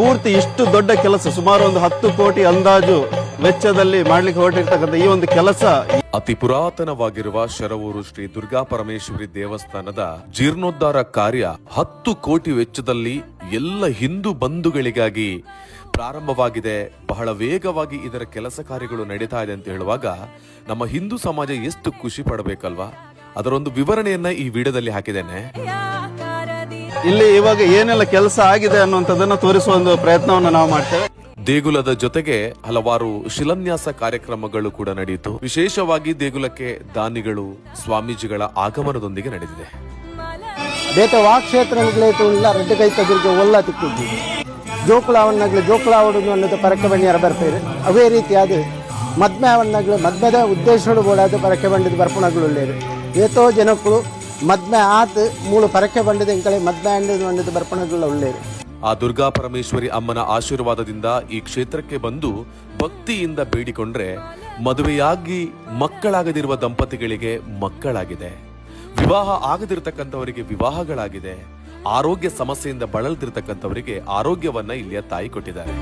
ಪೂರ್ತಿ ಇಷ್ಟು ದೊಡ್ಡ ಕೆಲಸ, ಸುಮಾರು ಒಂದು ಹತ್ತು ಕೋಟಿ ಅಂದಾಜು ವೆಚ್ಚದಲ್ಲಿ ಮಾಡ್ಲಿಕ್ಕೆ ಹೊರಟಿರ್ತಕ್ಕಂಥ ಈ ಒಂದು ಕೆಲಸ ಅತಿ ಪುರಾತನವಾಗಿರುವ ಶರವೂರು ಶ್ರೀ ದುರ್ಗಾ ಪರಮೇಶ್ವರಿ ದೇವಸ್ಥಾನದ ಜೀರ್ಣೋದ್ಧಾರ ಕಾರ್ಯ ಹತ್ತು ಕೋಟಿ ವೆಚ್ಚದಲ್ಲಿ ಎಲ್ಲ ಹಿಂದೂ ಬಂಧುಗಳಿಗಾಗಿ ಪ್ರಾರಂಭವಾಗಿದೆ. ಬಹಳ ವೇಗವಾಗಿ ಇದರ ಕೆಲಸ ಕಾರ್ಯಗಳು ನಡೀತಾ ಇದೆ ಅಂತ ಹೇಳುವಾಗ ನಮ್ಮ ಹಿಂದೂ ಸಮಾಜ ಎಷ್ಟು ಖುಷಿ ಪಡಬೇಕಲ್ವಾ? ಅದರೊಂದು ವಿವರಣೆಯನ್ನ ಈ ವಿಡಿಯೋದಲ್ಲಿ ಹಾಕಿದ್ದೇನೆ. ಇಲ್ಲಿ ಇವಾಗ ಏನೆಲ್ಲ ಕೆಲಸ ಆಗಿದೆ ಅನ್ನುವಂಥದ್ದನ್ನ ತೋರಿಸುವ ಒಂದು ಪ್ರಯತ್ನವನ್ನು ನಾವು ಮಾಡ್ತೇವೆ. ದೇಗುಲದ ಜೊತೆಗೆ ಹಲವಾರು ಶಿಲಾನ್ಯಾಸ ಕಾರ್ಯಕ್ರಮಗಳು ಕೂಡ ನಡೆಯಿತು. ವಿಶೇಷವಾಗಿ ದೇಗುಲಕ್ಕೆ ದಾನಿಗಳು ಸ್ವಾಮೀಜಿಗಳ ಆಗಮನದೊಂದಿಗೆ ನಡೆದಿದೆ. ಬೇತೆ ವಾಕ್ಷೇತ್ರಗಳೇತು ಇಲ್ಲ ರೆಡ್ಡು ಕೈ ತಗುರಿಗೆ ಒಲ್ಲ ತಿಕ್ಕಿದ್ದು ಜೋಕುಳವನ್ನಾಗಲಿ ಜೋಕುಳಾವಡು ಅನ್ನೋದು ಪರಕೆ ಬಣ್ಣಿಯರ ಬರ್ಪೇರು. ಅವೇ ರೀತಿಯಾದ ಮದ್ಮೆ ಅವನ್ನಾಗಲಿ ಮದ್ಮೆದ ಉದ್ದೇಶಗಳು ಬೋಡಾದ ಪರಕೆ ಬಂಡಿದ ಬರ್ಪಣಗಳು ಏತೋ ಜನಕ್ಕಳು ಮದ್ಮೆ ಆತ ಮೂಳು ಪರಕೆ ಬಂಡಿದ ಎಂಕಳೆ ಮದ್ಮೆ ಅಂಡದ ಬಂಡಿದ ಬರ್ಪಣಗಳು ಒಳ್ಳೇರು ಆ ದುರ್ಗಾ ಪರಮೇಶ್ವರಿ ಅಮ್ಮನ ಆಶೀರ್ವಾದದಿಂದ ಈ ಕ್ಷೇತ್ರಕ್ಕೆ ಬಂದು ಭಕ್ತಿಯಿಂದ ಬೇಡಿಕೊಂಡ್ರೆ ಮದುವೆಯಾಗಿ ಮಕ್ಕಳಾಗದಿರುವ ದಂಪತಿಗಳಿಗೆ ಮಕ್ಕಳಾಗಿದೆ. ವಿವಾಹ ಆಗದಿರ್ತಕ್ಕಂಥವರಿಗೆ ವಿವಾಹಗಳಾಗಿದೆ. ಆರೋಗ್ಯ ಸಮಸ್ಯೆಯಿಂದ ಬಳಲ್ತಿರ್ತಕ್ಕಂಥವರಿಗೆ ಆರೋಗ್ಯವನ್ನ ಇಲ್ಲಿಯ ತಾಯಿ ಕೊಟ್ಟಿದ್ದಾರೆ.